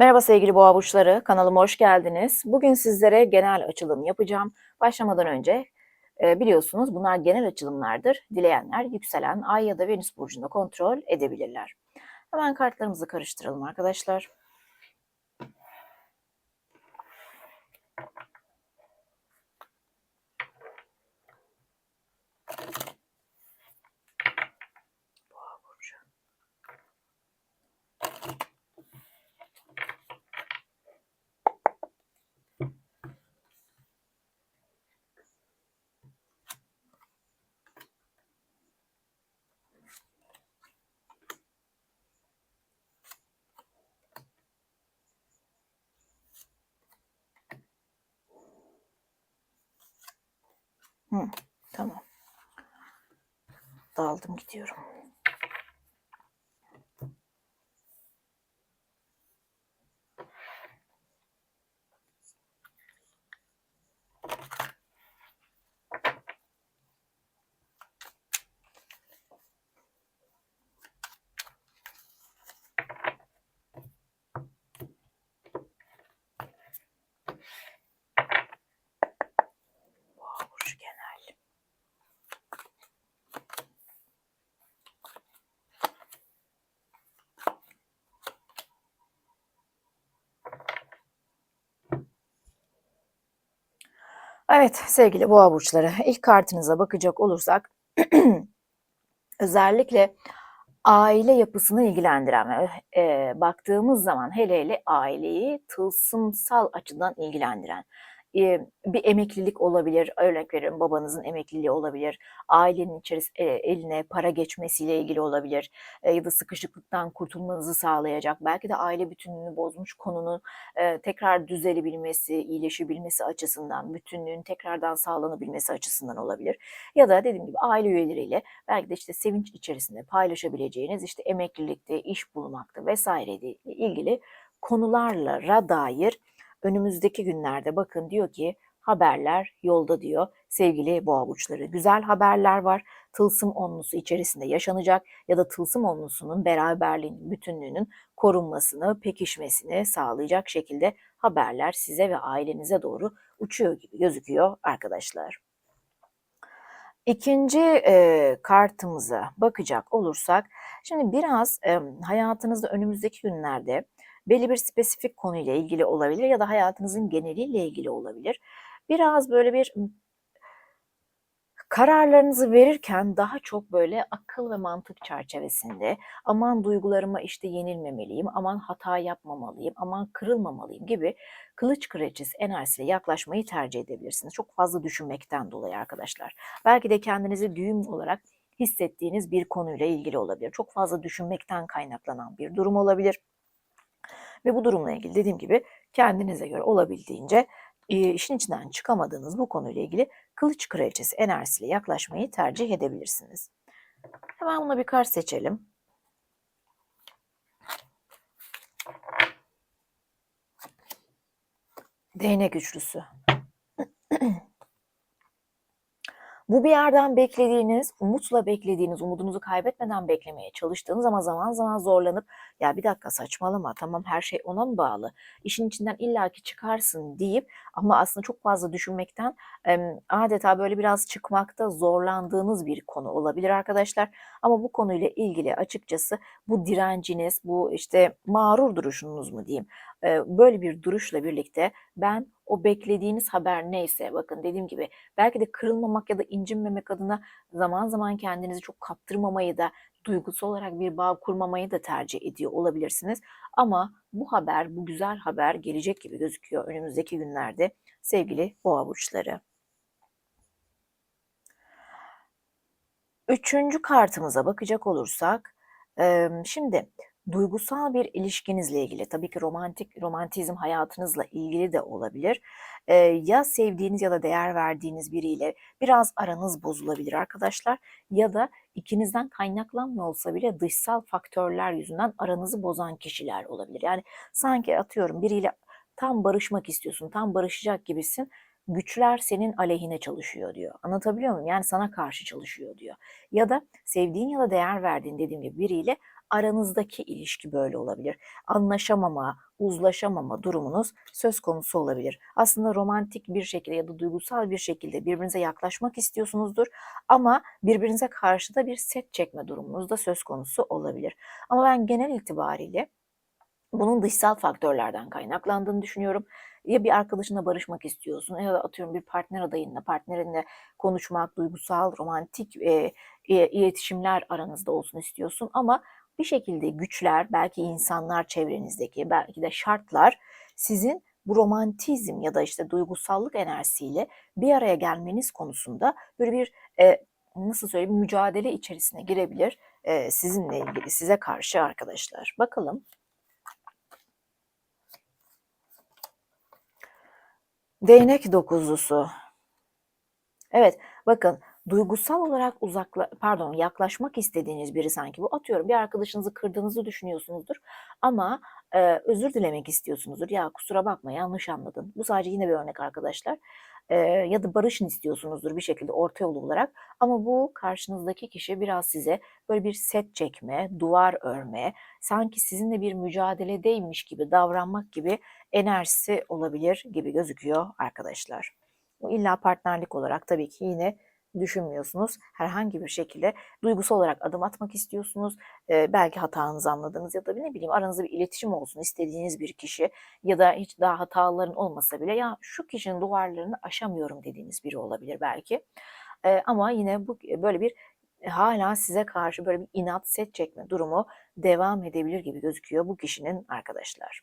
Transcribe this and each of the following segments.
Merhaba sevgili boğa burçları, kanalıma hoş geldiniz. Bugün sizlere genel açılım yapacağım. Başlamadan önce e, biliyorsunuz bunlar genel açılımlardır. Dileyenler yükselen ay ya da venüs burcunda kontrol edebilirler. Hemen kartlarımızı karıştıralım arkadaşlar. Hı, tamam. Daldım gidiyorum. Boğa burcu genel. Evet sevgili boğa burçları ilk kartınıza bakacak olursak özellikle aile yapısını ilgilendiren ve e, baktığımız zaman hele hele aileyi tılsımsal açıdan ilgilendiren e, bir emeklilik olabilir. Örnek veriyorum babanızın emekliliği olabilir. Ailenin içerisinde eline para geçmesiyle ilgili olabilir. E, ya da sıkışıklıktan kurtulmanızı sağlayacak. Belki de aile bütünlüğünü bozmuş konunun e, tekrar düzelebilmesi, iyileşebilmesi açısından, bütünlüğün tekrardan sağlanabilmesi açısından olabilir. Ya da dediğim gibi aile üyeleriyle belki de işte sevinç içerisinde paylaşabileceğiniz işte emeklilikte, iş bulmakta vesaire ile ilgili konularla dair önümüzdeki günlerde bakın diyor ki haberler yolda diyor sevgili boğa burçları. Güzel haberler var. Tılsım onlusu içerisinde yaşanacak ya da tılsım onlusunun beraberliğinin, bütünlüğünün korunmasını, pekişmesini sağlayacak şekilde haberler size ve ailenize doğru uçuyor gibi gözüküyor arkadaşlar. İkinci e, kartımıza bakacak olursak, şimdi biraz e, hayatınızda önümüzdeki günlerde belli bir spesifik konuyla ilgili olabilir ya da hayatınızın geneliyle ilgili olabilir. Biraz böyle bir kararlarınızı verirken daha çok böyle akıl ve mantık çerçevesinde aman duygularıma işte yenilmemeliyim, aman hata yapmamalıyım, aman kırılmamalıyım gibi kılıç kıraçız enerjisiyle yaklaşmayı tercih edebilirsiniz. Çok fazla düşünmekten dolayı arkadaşlar. Belki de kendinizi düğüm olarak hissettiğiniz bir konuyla ilgili olabilir. Çok fazla düşünmekten kaynaklanan bir durum olabilir. Ve bu durumla ilgili dediğim gibi kendinize göre olabildiğince işin içinden çıkamadığınız bu konuyla ilgili kılıç kraliçesi enerjisiyle yaklaşmayı tercih edebilirsiniz. Hemen buna bir kart seçelim. Değnek güçlüsü. Bu bir yerden beklediğiniz, umutla beklediğiniz, umudunuzu kaybetmeden beklemeye çalıştığınız ama zaman zaman zorlanıp ya bir dakika saçmalama tamam her şey ona mı bağlı? İşin içinden illaki çıkarsın deyip ama aslında çok fazla düşünmekten adeta böyle biraz çıkmakta zorlandığınız bir konu olabilir arkadaşlar. Ama bu konuyla ilgili açıkçası bu direnciniz, bu işte mağrur duruşunuz mu diyeyim böyle bir duruşla birlikte ben o beklediğiniz haber neyse bakın dediğim gibi belki de kırılmamak ya da incinmemek adına zaman zaman kendinizi çok kaptırmamayı da duygusal olarak bir bağ kurmamayı da tercih ediyor olabilirsiniz. Ama bu haber, bu güzel haber gelecek gibi gözüküyor önümüzdeki günlerde sevgili boğa burçları. Üçüncü kartımıza bakacak olursak, şimdi duygusal bir ilişkinizle ilgili, tabii ki romantik romantizm hayatınızla ilgili de olabilir. Ee, ya sevdiğiniz ya da değer verdiğiniz biriyle biraz aranız bozulabilir arkadaşlar ya da ikinizden kaynaklanmıyor olsa bile dışsal faktörler yüzünden aranızı bozan kişiler olabilir. Yani sanki atıyorum biriyle tam barışmak istiyorsun, tam barışacak gibisin güçler senin aleyhine çalışıyor diyor. Anlatabiliyor muyum? Yani sana karşı çalışıyor diyor. Ya da sevdiğin ya da değer verdiğin dediğim gibi biriyle aranızdaki ilişki böyle olabilir. Anlaşamama, uzlaşamama durumunuz söz konusu olabilir. Aslında romantik bir şekilde ya da duygusal bir şekilde birbirinize yaklaşmak istiyorsunuzdur ama birbirinize karşı da bir set çekme durumunuz da söz konusu olabilir. Ama ben genel itibariyle bunun dışsal faktörlerden kaynaklandığını düşünüyorum. Ya bir arkadaşınla barışmak istiyorsun ya da atıyorum bir partner adayınla, partnerinle konuşmak, duygusal, romantik e, e, iletişimler aranızda olsun istiyorsun ama bir şekilde güçler, belki insanlar çevrenizdeki, belki de şartlar sizin bu romantizm ya da işte duygusallık enerjisiyle bir araya gelmeniz konusunda böyle bir e, nasıl söyleyeyim mücadele içerisine girebilir e, sizinle ilgili size karşı arkadaşlar. Bakalım. Değnek dokuzlusu. Evet, bakın duygusal olarak uzakla pardon yaklaşmak istediğiniz biri sanki bu. Atıyorum bir arkadaşınızı kırdığınızı düşünüyorsunuzdur ama e, özür dilemek istiyorsunuzdur. Ya kusura bakma yanlış anladın. Bu sadece yine bir örnek arkadaşlar. E, ya da barışın istiyorsunuzdur bir şekilde orta yol olarak. Ama bu karşınızdaki kişi biraz size böyle bir set çekme, duvar örme, sanki sizinle bir mücadeledeymiş gibi davranmak gibi enerjisi olabilir gibi gözüküyor arkadaşlar. Bu illa partnerlik olarak tabii ki yine düşünmüyorsunuz. Herhangi bir şekilde duygusal olarak adım atmak istiyorsunuz. Ee, belki hatanızı anladınız ya da ne bileyim aranızda bir iletişim olsun istediğiniz bir kişi ya da hiç daha hataların olmasa bile ya şu kişinin duvarlarını aşamıyorum dediğiniz biri olabilir belki. Ee, ama yine bu böyle bir hala size karşı böyle bir inat set çekme durumu devam edebilir gibi gözüküyor bu kişinin arkadaşlar.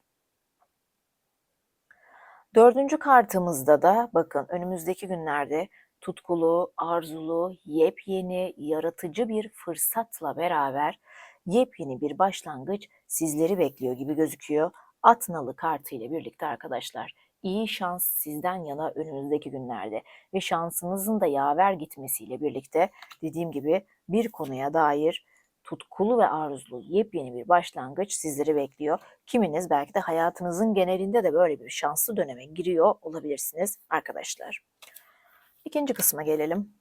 Dördüncü kartımızda da bakın önümüzdeki günlerde tutkulu, arzulu, yepyeni, yaratıcı bir fırsatla beraber yepyeni bir başlangıç sizleri bekliyor gibi gözüküyor. Atnalı kartı ile birlikte arkadaşlar. İyi şans sizden yana önümüzdeki günlerde ve şansınızın da yaver gitmesiyle birlikte dediğim gibi bir konuya dair tutkulu ve arzulu yepyeni bir başlangıç sizleri bekliyor. Kiminiz belki de hayatınızın genelinde de böyle bir şanslı döneme giriyor olabilirsiniz arkadaşlar. İkinci kısma gelelim.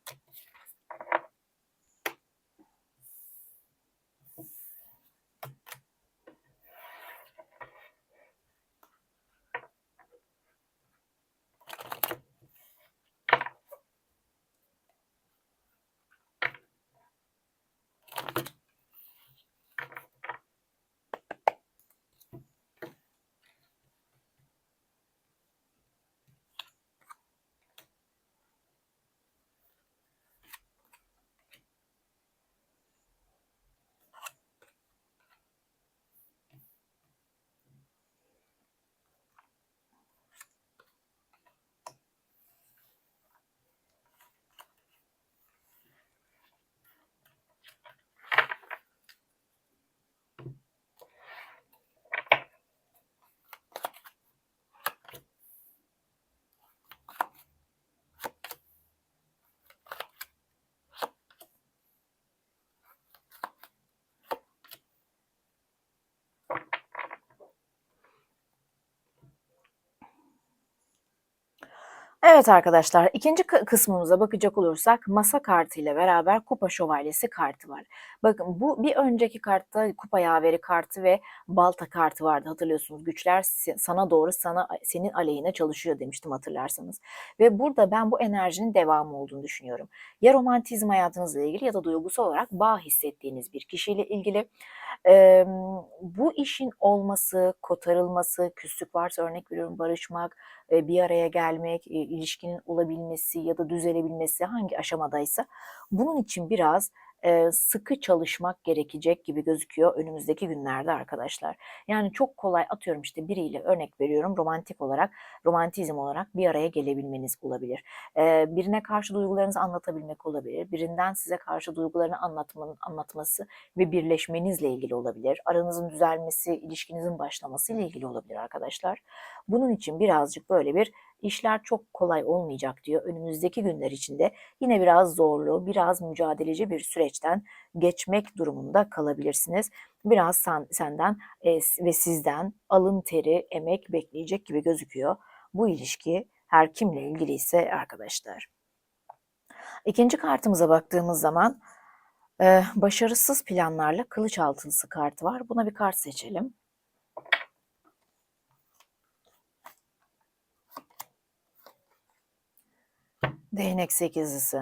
Evet arkadaşlar ikinci kısmımıza bakacak olursak masa kartı ile beraber kupa şövalyesi kartı var. Bakın bu bir önceki kartta kupa yaveri kartı ve balta kartı vardı hatırlıyorsunuz. Güçler sana doğru sana senin aleyhine çalışıyor demiştim hatırlarsanız. Ve burada ben bu enerjinin devamı olduğunu düşünüyorum. Ya romantizm hayatınızla ilgili ya da duygusal olarak bağ hissettiğiniz bir kişiyle ilgili e, bu işin olması, kotarılması, küslük varsa örnek veriyorum barışmak, e, bir araya gelmek, e, ilişkinin olabilmesi ya da düzelebilmesi hangi aşamadaysa bunun için biraz sıkı çalışmak gerekecek gibi gözüküyor önümüzdeki günlerde arkadaşlar. Yani çok kolay atıyorum işte biriyle örnek veriyorum romantik olarak, romantizm olarak bir araya gelebilmeniz olabilir. Birine karşı duygularınızı anlatabilmek olabilir. Birinden size karşı duygularını anlatmanın, anlatması ve birleşmenizle ilgili olabilir. Aranızın düzelmesi, ilişkinizin başlaması ile ilgili olabilir arkadaşlar. Bunun için birazcık böyle bir işler çok kolay olmayacak diyor. Önümüzdeki günler içinde yine biraz zorlu, biraz mücadeleci bir süreçten geçmek durumunda kalabilirsiniz. Biraz sen, senden e, ve sizden alın teri, emek bekleyecek gibi gözüküyor. Bu ilişki her kimle ilgili ise arkadaşlar. İkinci kartımıza baktığımız zaman Eee, başarısız planlarla kılıç altılısı kartı var. Buna bir kart seçelim. Değnek sekizlisi.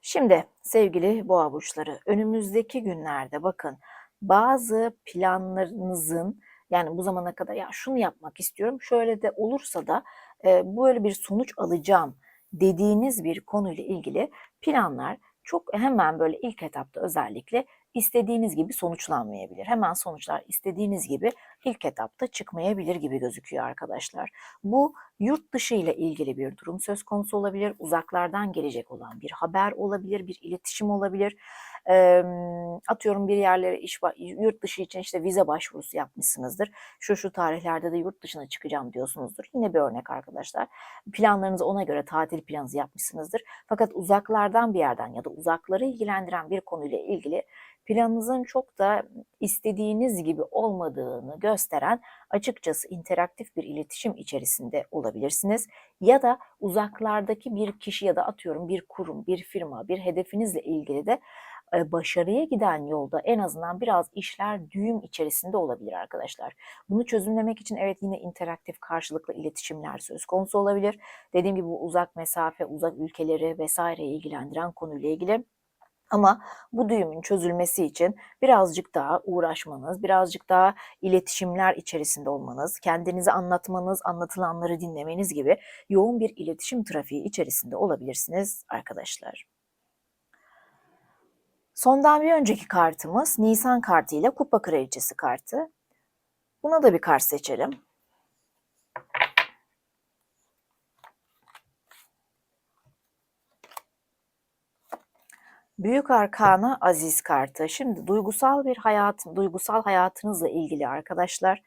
Şimdi sevgili boğa burçları önümüzdeki günlerde bakın bazı planlarınızın yani bu zamana kadar ya şunu yapmak istiyorum şöyle de olursa da e, böyle bir sonuç alacağım dediğiniz bir konuyla ilgili planlar çok hemen böyle ilk etapta özellikle istediğiniz gibi sonuçlanmayabilir. Hemen sonuçlar istediğiniz gibi ilk etapta çıkmayabilir gibi gözüküyor arkadaşlar. Bu yurt dışı ile ilgili bir durum söz konusu olabilir. Uzaklardan gelecek olan bir haber olabilir, bir iletişim olabilir. E, atıyorum bir yerlere iş yurt dışı için işte vize başvurusu yapmışsınızdır. Şu şu tarihlerde de yurt dışına çıkacağım diyorsunuzdur. Yine bir örnek arkadaşlar. Planlarınızı ona göre tatil planınızı yapmışsınızdır. Fakat uzaklardan bir yerden ya da uzakları ilgilendiren bir konuyla ilgili planınızın çok da istediğiniz gibi olmadığını gösteren açıkçası interaktif bir iletişim içerisinde olabilirsiniz. Ya da uzaklardaki bir kişi ya da atıyorum bir kurum, bir firma, bir hedefinizle ilgili de başarıya giden yolda en azından biraz işler düğüm içerisinde olabilir arkadaşlar. Bunu çözümlemek için evet yine interaktif karşılıklı iletişimler söz konusu olabilir. Dediğim gibi bu uzak mesafe, uzak ülkeleri vesaire ilgilendiren konuyla ilgili ama bu düğümün çözülmesi için birazcık daha uğraşmanız, birazcık daha iletişimler içerisinde olmanız, kendinizi anlatmanız, anlatılanları dinlemeniz gibi yoğun bir iletişim trafiği içerisinde olabilirsiniz arkadaşlar. Sondan bir önceki kartımız Nisan kartı ile Kupa Kraliçesi kartı. Buna da bir kart seçelim. Büyük Arkana Aziz kartı. Şimdi duygusal bir hayat, duygusal hayatınızla ilgili arkadaşlar.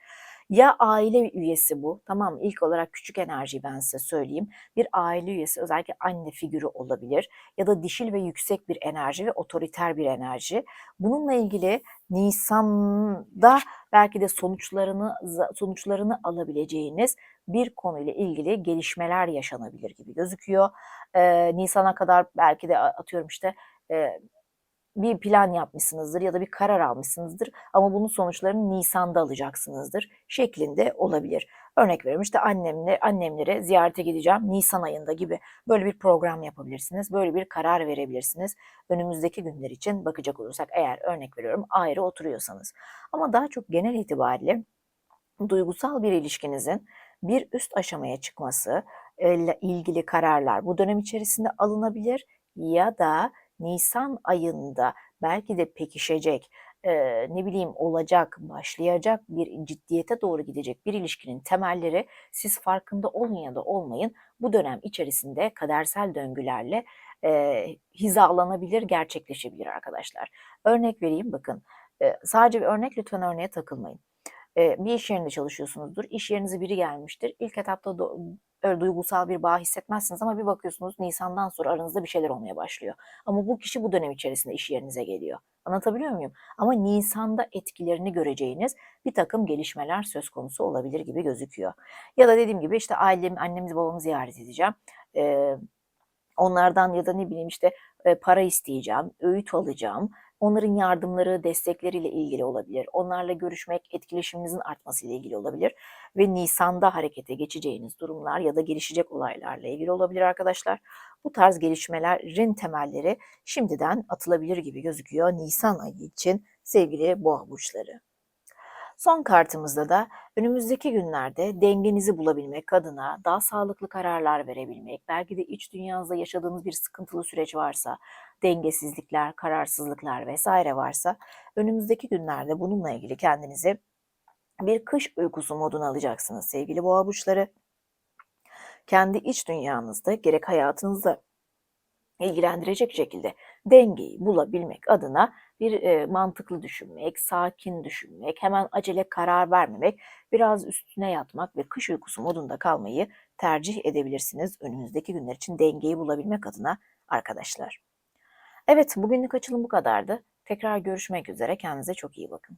Ya aile üyesi bu, tamam ilk olarak küçük enerjiyi ben size söyleyeyim. Bir aile üyesi özellikle anne figürü olabilir ya da dişil ve yüksek bir enerji ve otoriter bir enerji. Bununla ilgili Nisan'da belki de sonuçlarını sonuçlarını alabileceğiniz bir konuyla ilgili gelişmeler yaşanabilir gibi gözüküyor. Ee, Nisan'a kadar belki de atıyorum işte e, bir plan yapmışsınızdır ya da bir karar almışsınızdır ama bunun sonuçlarını Nisan'da alacaksınızdır şeklinde olabilir. Örnek veriyorum işte annemle annemlere ziyarete gideceğim Nisan ayında gibi böyle bir program yapabilirsiniz. Böyle bir karar verebilirsiniz. Önümüzdeki günler için bakacak olursak eğer örnek veriyorum ayrı oturuyorsanız. Ama daha çok genel itibariyle duygusal bir ilişkinizin bir üst aşamaya çıkması ile ilgili kararlar bu dönem içerisinde alınabilir ya da Nisan ayında belki de pekişecek, e, ne bileyim olacak, başlayacak bir ciddiyete doğru gidecek bir ilişkinin temelleri siz farkında olun ya da olmayın bu dönem içerisinde kadersel döngülerle e, hizalanabilir, gerçekleşebilir arkadaşlar. Örnek vereyim bakın. E, sadece bir örnek lütfen örneğe takılmayın bir iş yerinde çalışıyorsunuzdur. İş yerinize biri gelmiştir. İlk etapta öyle duygusal bir bağ hissetmezsiniz ama bir bakıyorsunuz Nisan'dan sonra aranızda bir şeyler olmaya başlıyor. Ama bu kişi bu dönem içerisinde iş yerinize geliyor. Anlatabiliyor muyum? Ama Nisan'da etkilerini göreceğiniz bir takım gelişmeler söz konusu olabilir gibi gözüküyor. Ya da dediğim gibi işte ailemi, annemizi babamı ziyaret edeceğim. Ee, onlardan ya da ne bileyim işte para isteyeceğim, öğüt alacağım Onların yardımları, destekleriyle ilgili olabilir. Onlarla görüşmek etkileşiminizin artmasıyla ilgili olabilir. Ve Nisan'da harekete geçeceğiniz durumlar ya da gelişecek olaylarla ilgili olabilir arkadaşlar. Bu tarz gelişmelerin temelleri şimdiden atılabilir gibi gözüküyor Nisan ayı için sevgili boğa burçları. Son kartımızda da önümüzdeki günlerde dengenizi bulabilmek adına daha sağlıklı kararlar verebilmek, belki de iç dünyanızda yaşadığınız bir sıkıntılı süreç varsa, dengesizlikler, kararsızlıklar vesaire varsa önümüzdeki günlerde bununla ilgili kendinizi bir kış uykusu moduna alacaksınız sevgili boğa burçları. Kendi iç dünyanızda gerek hayatınızda ilgilendirecek şekilde dengeyi bulabilmek adına bir e, mantıklı düşünmek, sakin düşünmek, hemen acele karar vermemek, biraz üstüne yatmak ve kış uykusu modunda kalmayı tercih edebilirsiniz önümüzdeki günler için dengeyi bulabilmek adına arkadaşlar. Evet bugünlük açılım bu kadardı. Tekrar görüşmek üzere. Kendinize çok iyi bakın.